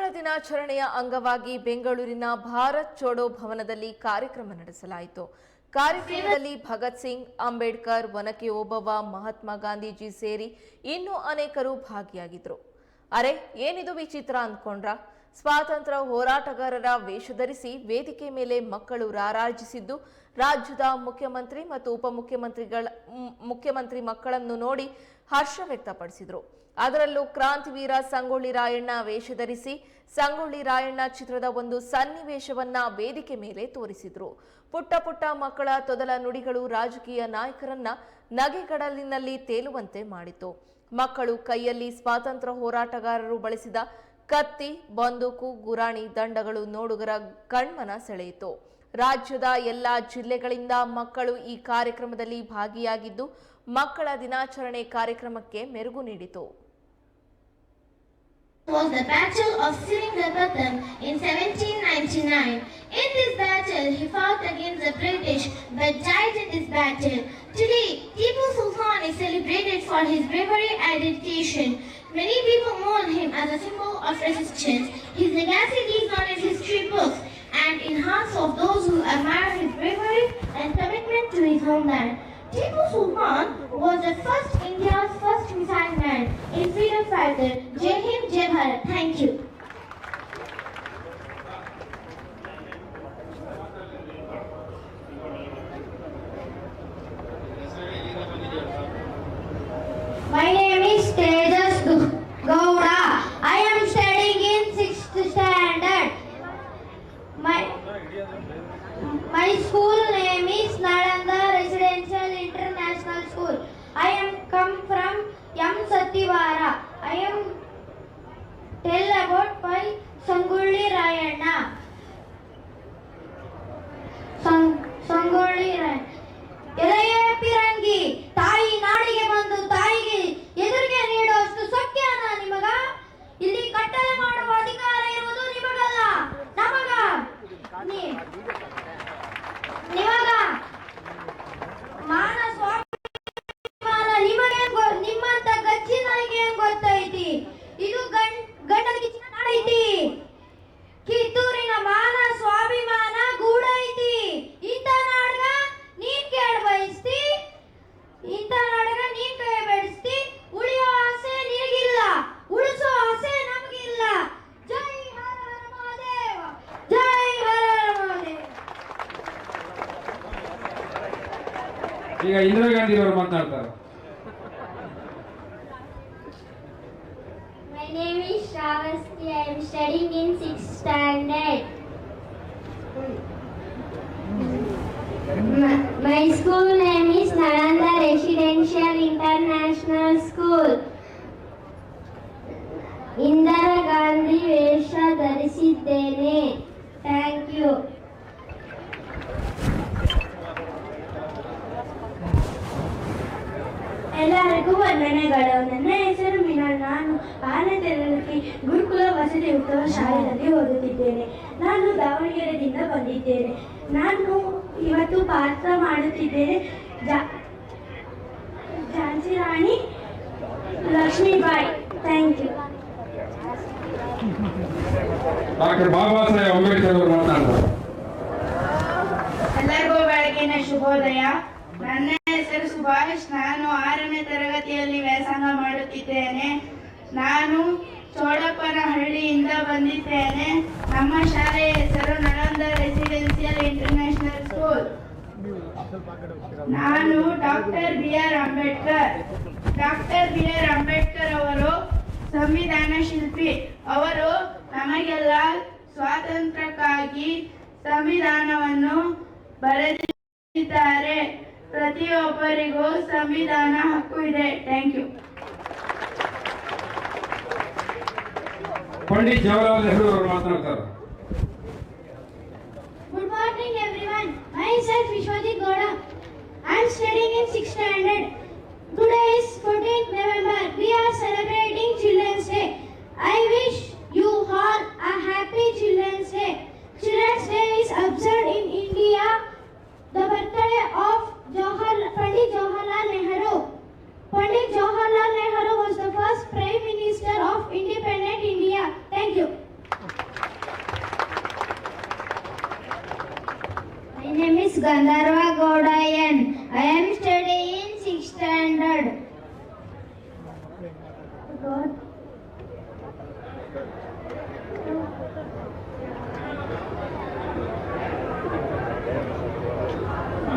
ಮಕ್ಕಳ ದಿನಾಚರಣೆಯ ಅಂಗವಾಗಿ ಬೆಂಗಳೂರಿನ ಭಾರತ್ ಚೋಡೋ ಭವನದಲ್ಲಿ ಕಾರ್ಯಕ್ರಮ ನಡೆಸಲಾಯಿತು. ಕಾರ್ಯಕ್ರಮದಲ್ಲಿ ಭಗತ್ ಸಿಂಗ್, ಅಂಬೇಡ್ಕರ್, ಒನಕೆ ಓಬವ್ವ, ಮಹಾತ್ಮ ಗಾಂಧೀಜಿ ಸೇರಿ ಇನ್ನೂ ಅನೇಕರು ಭಾಗಿಯಾಗಿದ್ರು. ಅರೆ, ಏನಿದು ವಿಚಿತ್ರ ಅಂದ್ಕೊಂಡ್ರ ಸ್ವಾತಂತ್ರ್ಯ ಹೋರಾಟಗಾರರ ವೇಷ ಧರಿಸಿ ವೇದಿಕೆ ಮೇಲೆ ಮಕ್ಕಳು ರಾರಾಜಿಸಿದ್ದು, ರಾಜ್ಯದ ಮುಖ್ಯಮಂತ್ರಿ ಮತ್ತು ಉಪಮುಖ್ಯಮಂತ್ರಿಗಳ ಮುಖ್ಯಮಂತ್ರಿ ಮಕ್ಕಳನ್ನು ನೋಡಿ ಹರ್ಷ ವ್ಯಕ್ತಪಡಿಸಿದರು. ಅದರಲ್ಲೂ ಕ್ರಾಂತಿವೀರ ಸಂಗೊಳ್ಳಿ ರಾಯಣ್ಣ ವೇಷ ಧರಿಸಿ ಸಂಗೊಳ್ಳಿ ರಾಯಣ್ಣ ಚಿತ್ರದ ಒಂದು ಸನ್ನಿವೇಶವನ್ನ ವೇದಿಕೆ ಮೇಲೆ ತೋರಿಸಿದ್ರು. ಪುಟ್ಟ ಪುಟ್ಟ ಮಕ್ಕಳ ತೊದಲ ನುಡಿಗಳು ರಾಜಕೀಯ ನಾಯಕರನ್ನ ನಗೆಗಡಲಿನಲ್ಲಿ ತೇಲುವಂತೆ ಮಾಡಿತು ಮಕ್ಕಳು ಕೈಯಲ್ಲಿ ಸ್ವಾತಂತ್ರ್ಯ ಹೋರಾಟಗಾರರು ಬಳಸಿದ ಕತ್ತಿ ಬಂದೂಕು ಗುರಾಣಿ ದಂಡಗಳು ನೋಡುಗರ ಕಣ್ಮನ ಸೆಳೆಯಿತು ರಾಜ್ಯದ ಎಲ್ಲ ಜಿಲ್ಲೆಗಳಿಂದ ಮಕ್ಕಳು ಈ ಕಾರ್ಯಕ್ರಮದಲ್ಲಿ ಭಾಗಿಯಾಗಿದ್ದು ಮಕ್ಕಳ ದಿನಾಚರಣೆ ಕಾರ್ಯಕ್ರಮಕ್ಕೆ ಮೆರುಗು ನೀಡಿತು was the Battle of Seringapatam in 1799. In this battle, he fought against the British but died in this battle. Today, Tipu Sultan is celebrated for his bravery and dedication. Many people mourn him as a symbol of resistance. His legacy lives on in history books and in hearts of those who admire his bravery and commitment to his homeland. Tipu Sultan was the first India's first missile man in freedom fighter. Jai Hind, Jai Bharat. Thank you. ಈಗ ಇಂದಿರಾ ಗಾಂಧಿ ಅವರು ಮಾತನಾಡ್ತಾರೆ My name is Shravasti. I am studying in 6th standard. My, school name is Nalanda Residential International School. Indira Gandhi ವೇಷ ಧರಿಸಿದ್ದೇನೆ thank you ಎಲ್ಲರಿಗೂ ವಂದನೆಗಳು. ನನ್ನ ಹೆಸರು ಮೀನಾ ನಾನು ಆರನೇ ತರಗತಿ ಗುರುಕುಲ ವಸತಿ ಉತ್ತಮ ಶಾಲೆಯಲ್ಲಿ ಓದುತ್ತಿದ್ದೇನೆ. ನಾನು ದಾವಣಗೆರೆಯಿಂದ ಬಂದಿದ್ದೇನೆ. ನಾನು ಇವತ್ತು ಪಾತ್ರ ಮಾಡುತ್ತಿದ್ದೇನೆ. Jhansi Rani Lakshmibai. Thank you doctor Baba Saheb Ambedkar ಅವರು ಮಾತನಾಡ್ತಾರೆ ಎಲ್ಲರಿಗೂ ಬೆಳಗಿನ ಶುಭೋದಯ. ನನ್ನ ಹೆಸರು ಸುಭಾಷ್. ನಾನು ಆರನೇ ತರಗತಿಯಲ್ಲಿ ವ್ಯಾಸಂಗ ಮಾಡುತ್ತಿದ್ದೇನೆ. ನಾನು ಚೋಡಪ್ಪನಹಳ್ಳಿಯಿಂದ ಬಂದಿದ್ದೇನೆ. ನಮ್ಮ ಶಾಲೆಯ ಹೆಸರು ನಳಂದ ರೆಸಿಡೆನ್ಸಿಯಲ್ ಇಂಟರ್ನ್ಯಾಷನಲ್ ಸ್ಕೂಲ್. ನಾನು doctor B R Ambedkar. Doctor B R Ambedkar ಅವರು ಸಂವಿಧಾನ ಶಿಲ್ಪಿ. ಅವರು ನಮಗೆಲ್ಲ ಸ್ವಾತಂತ್ರ್ಯಕ್ಕಾಗಿ ಸಂವಿಧಾನವನ್ನು ಬರೆದಿದ್ದಾರೆ. ಪ್ರತಿಯೊಬ್ಬರಿಗೂ ಸಂವಿಧಾನ ಹಕ್ಕು ಇದೆ ಥ್ಯಾಂಕ್ ಯು ಪಂಡಿತ್ ಜವಾಹರ್ಲಾಲ್ ನೆಹರು ಅವರು ಮಾತನಾಡ್ತಾರೆ Good morning, everyone. Myself Vishwajit Gowda. I am studying in 6th standard. Today is Gandharva Gaudayan. I am studying in 6th standard.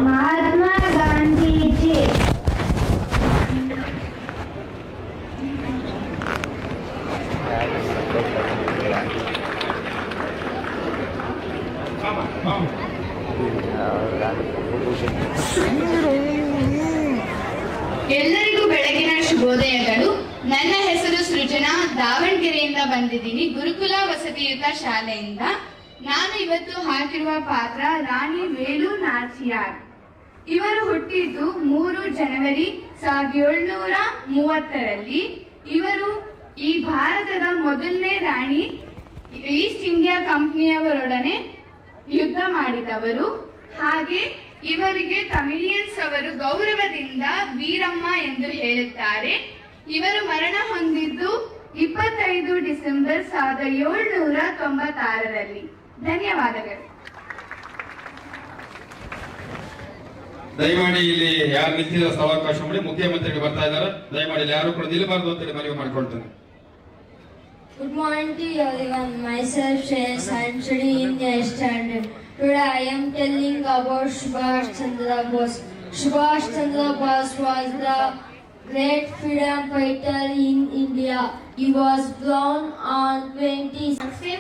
Mahatma Gandhi ji. ಎಲ್ಲರಿಗೂ ಬೆಳಗಿನ ಶುಭೋದಯಗಳು. ನನ್ನ ಹೆಸರು ಸೃಜನಾ. ದಾವಣಗೆರೆಯಿಂದ ಬಂದಿದ್ದೀನಿ. ಗುರುಕುಲ ವಸತಿಯುತ ಶಾಲೆಯಿಂದ. ನಾನು ಇವತ್ತು ಹಾಕಿರುವ ಪಾತ್ರ ರಾಣಿ ವೇಲು ನಾಚಿಯಾರ್. ಇವರು ಹುಟ್ಟಿದ್ದು ಮೂರು ಜನವರಿ ಸಾವಿರದ ಏಳ್ನೂರ ಮೂವತ್ತರಲ್ಲಿ ಇವರು ಈ ಭಾರತದ ಮೊದಲನೇ ರಾಣಿ ಈಸ್ಟ್ ಇಂಡಿಯಾ ಕಂಪನಿಯವರೊಡನೆ ಯುದ್ಧ ಮಾಡಿದವರು ಹಾಗೆ ಇವರಿಗೆ ತಮಿಳಿಯನ್ಸ್ ಅವರು ಗೌರವದಿಂದ ವೀರಮ್ಮ ಎಂದು ಹೇಳುತ್ತಾರೆ. ಇವರು ಮರಣ ಹೊಂದಿದ್ದು ಇಪ್ಪತ್ತೈದು ಡಿಸೆಂಬರ್ ಸಾವಿರದ ಏಳ್ನೂರ ತೊಂಬತ್ತಾರರಲ್ಲಿ. ಧನ್ಯವಾದಗಳು. ದಯಮಾಡಿ ಇಲ್ಲಿ ಯಾರು ನಿಂತಿರೋ ಸ್ಥಳಾವಕಾಶ ಮಾಡಿ ಮುಖ್ಯಮಂತ್ರಿಗಳು ಬರ್ತಾ ಇದ್ದಾರೆ. ದಯಮಾಡಿ ಯಾರು ಕೂಡ ನಿಲ್ಲಬಾರದು ಅಂತೇಳಿ ಮನವಿ ಮಾಡ್ಕೊಳ್ತೇನೆ. Good morning to everyone. Myself Shreyas. I am in the standard. Today I am telling about Subhash Chandra Bose. Subhash Chandra Bose was the great freedom fighter in India. He was born on 20